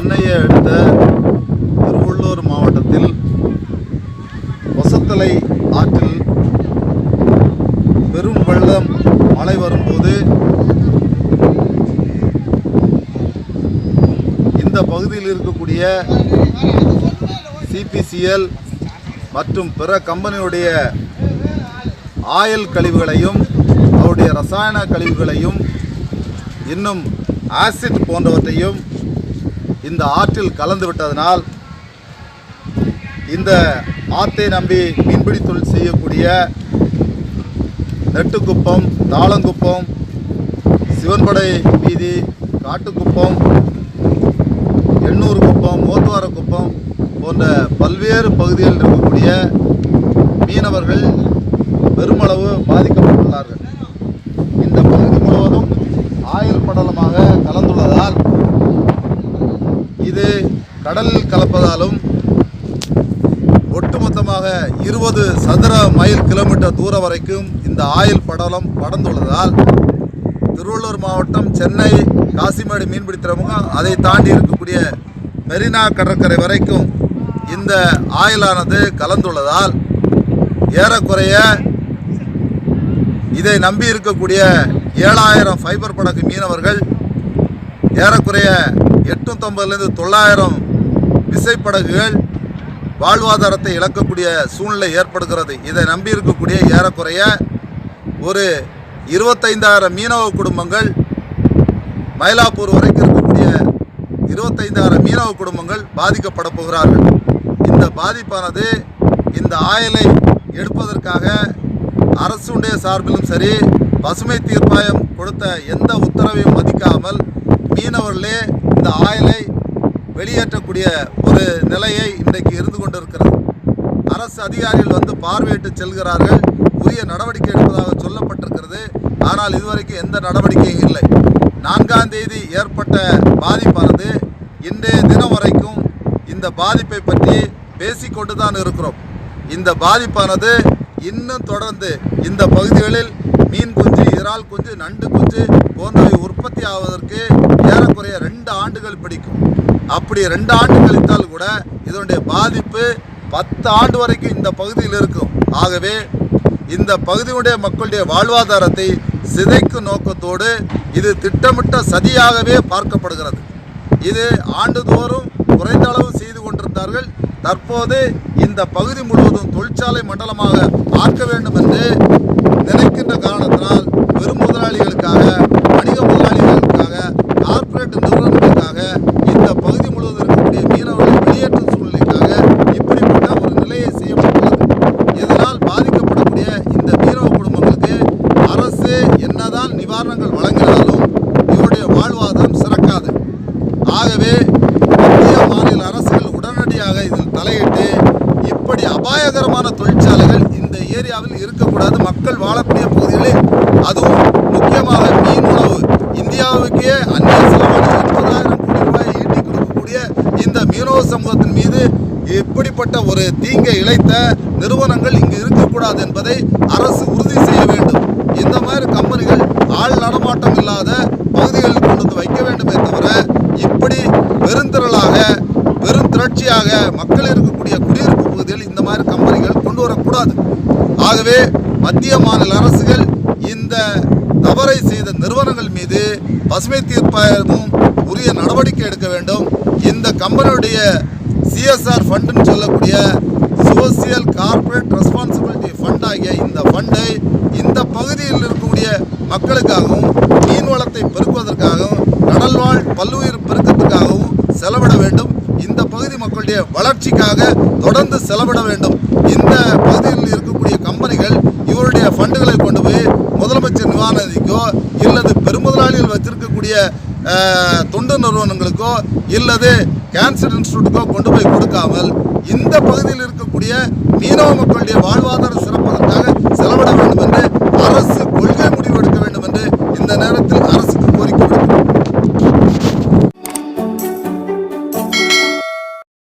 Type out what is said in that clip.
சென்னையை அடுத்த திருவள்ளூர் மாவட்டத்தில் ஒசத்தலை ஆற்றில் பெரும் வெள்ளம் மழை வரும்போது இந்த பகுதியில் இருக்கக்கூடிய சிபிசிஎல் மற்றும் பிற கம்பெனியுடைய ஆயில் கழிவுகளையும் அவருடைய ரசாயன கழிவுகளையும் இன்னும் ஆசிட் போன்றவற்றையும் இந்த ஆற்றில் கலந்து விட்டதனால் இந்த ஆற்றை நம்பி மீன்பிடி தொழில் செய்யக்கூடிய நெட்டுக்குப்பம் தாளங்குப்பம் சிவன்படை வீதி காட்டுக்குப்பம் எண்ணூர் குப்பம் ஓத்துவார குப்பம் போன்ற பல்வேறு பகுதிகளில் இருக்கக்கூடிய மீனவர்கள் பெருமளவு பாதிக்கப்பட்டுள்ளார்கள் இந்த பகுதி முழுவதும் ஆயுள் படலமாக கலந்துள்ளதால் இது கடலில் கலப்பதாலும் ஒட்டுமொத்தமாக இருபது சதுர மைல் கிலோமீட்டர் தூரம் வரைக்கும் இந்த ஆயில் படலம் படர்ந்துள்ளதால் திருவள்ளூர் மாவட்டம் சென்னை காசிமேடு மீன்பிடி துறைமுகம் அதை தாண்டி இருக்கக்கூடிய மெரினா கடற்கரை வரைக்கும் இந்த ஆயிலானது கலந்துள்ளதால் ஏறக்குறைய இதை நம்பி இருக்கக்கூடிய ஏழாயிரம் ஃபைபர் படகு மீனவர்கள் ஏறக்குறைய எட்நூத்தொம்பதுலேருந்து தொள்ளாயிரம் விசைப்படகுகள் வாழ்வாதாரத்தை இழக்கக்கூடிய சூழ்நிலை ஏற்படுகிறது. இதை நம்பி இருக்கக்கூடிய ஏறக்குறைய ஒரு இருபத்தைந்தாயிரம் மீனவ குடும்பங்கள் மயிலாப்பூர் வரைக்கும் இருக்கக்கூடிய இருபத்தைந்தாயிரம் மீனவ குடும்பங்கள் பாதிக்கப்பட போகிறார்கள். இந்த பாதிப்பானது இந்த ஆயலை எடுப்பதற்காக அரசுடைய சார்பிலும் சரி பசுமை தீர்ப்பாயம் கொடுத்த எந்த உத்தரவையும் மதிக்காமல் மீனவர்களே இந்த ஆயலை வெளியேற்றக்கூடிய ஒரு நிலையை இன்றைக்கு இருந்து கொண்டிருக்கிறது. அரசு அதிகாரிகள் வந்து பார்வையிட்டு செல்கிறார்கள். உரிய நடவடிக்கை எடுப்பதாக சொல்லப்பட்டிருக்கிறது. ஆனால் இதுவரைக்கும் எந்த நடவடிக்கையும் இல்லை. நான்காம் தேதி ஏற்பட்ட பாதிப்பானது இன்றைய தினம் வரைக்கும் இந்த பாதிப்பை பற்றி பேசிக்கொண்டு தான் இருக்கிறோம். இந்த பாதிப்பானது இன்னும் தொடர்ந்து இந்த பகுதிகளில் மீன் குஞ்சு இறால் குஞ்சு நண்டு குஞ்சு போன்றவை உற்பத்தி ஆவதற்கு ஏறக்குறைய ரெண்டு ஆண்டுகள் பிடிக்கும். அப்படி ரெண்டு ஆண்டு கழித்தால் கூட இதனுடைய பாதிப்பு பத்து ஆண்டு வரைக்கும் இந்த பகுதியில் இருக்கும். ஆகவே இந்த பகுதியுடைய மக்களுடைய வாழ்வாதாரத்தை சிதைக்கும் நோக்கத்தோடு இது திட்டமிட்ட சதியாகவே பார்க்கப்படுகிறது. இது ஆண்டுதோறும் குறைந்த அளவு செய்து கொண்டிருந்தார்கள். தற்போது இந்த பகுதி முழுவதும் தொழிற்சாலை மண்டலமாக ஆக்க வேண்டும் என்று நினைக்கின்ற காரணத்தினால் பெரும் முதலாளிகளுக்காக வணிக முதலாளிகளுக்காக கார்ப்பரேட் நிறுவனங்களுக்காக இந்த பகுதி முழுவதும் இருக்கக்கூடிய மீனவர்களை வெளியேற்றும் சூழ்நிலைக்காக இப்படிப்பட்ட ஒரு நிலையை செய்யப்பட்டுள்ளது இதனால் பாதிக்கப்படக்கூடிய இந்த மீனவ குடும்பங்களுக்கு அரசு என்னதான் நிவாரணங்கள் வழங்கினாலும் இவருடைய வாழ்வாதாரம் சிறக்காது ஆகவே மத்திய மாநில அரசுகள் உடனடியாக இதில் தலையிட்டு இப்படி அபாயகரமான தொழிற்சாலைகள் இந்தியாவில் இருக்கக்கூடாது. மக்கள் வாழக்கூடிய பகுதிகளில் அதுவும் முக்கியமாக மீன் உணவு. இந்தியாவுக்கே அந்நிய செலவான எண்பதாயிரம் கோடி ரூபாயை ஈட்டி கொடுக்கக்கூடிய இந்த மீனவ சமூகத்தின் மீது இப்படிப்பட்ட ஒரு தீங்கை இழைத்த நிறுவனங்கள் இங்கு இருக்கக்கூடாது என்பதை அரசு உறுதி செய்ய வேண்டும். இந்த மாதிரி கம்பெனிகள் ஆள் நடமாட்டம் இல்லாத பகுதிகளில் கொண்டு வந்து வைக்க வேண்டுமே தவிர இப்படி பெருந்திரளாக பெரும் திரட்சியாக மக்கள் இருக்கக்கூடிய குடியிருப்பு பகுதியில் இந்த மாதிரி கம்பெனி ஆகவே மத்திய மாநில அரசுகள் இந்த தவறை செய்த நிறுவனங்கள் மீது பசுமை தீர்ப்பாயமும் உரிய நடவடிக்கை எடுக்க வேண்டும். இந்த கம்பெனியுடைய சிஎஸ்ஆர் ஃபண்டுன்னு சொல்லக்கூடிய சோசியல் கார்ப்பரேட் ரெஸ்பான்சிபிலிட்டி ஃபண்ட் ஆகிய இந்த ஃபண்டை இந்த பகுதியில் இருக்கக்கூடிய மக்களுக்காகவும் மீன் வளத்தை பெருக்குவதற்காகவும் கடல்வாழ் பல்லுயிர் பெருக்கத்துக்காகவும் செலவிட வேண்டும். இந்த பகுதி மக்களுடைய வளர்ச்சிக்காக தொடர்ந்து செலவிட வேண்டும். இருக்கக்கூடிய தொண்டு நிறுவனங்களுக்கோ இல்லது கேன்சர் இன்ஸ்டியூட்டுக்கோ கொண்டு போய் கொடுக்காமல் இந்த பகுதியில் இருக்கக்கூடிய மீனவ மக்களுடைய வாழ்வாதாரம் சிறப்பதற்காக செலவிட வேண்டும் என்று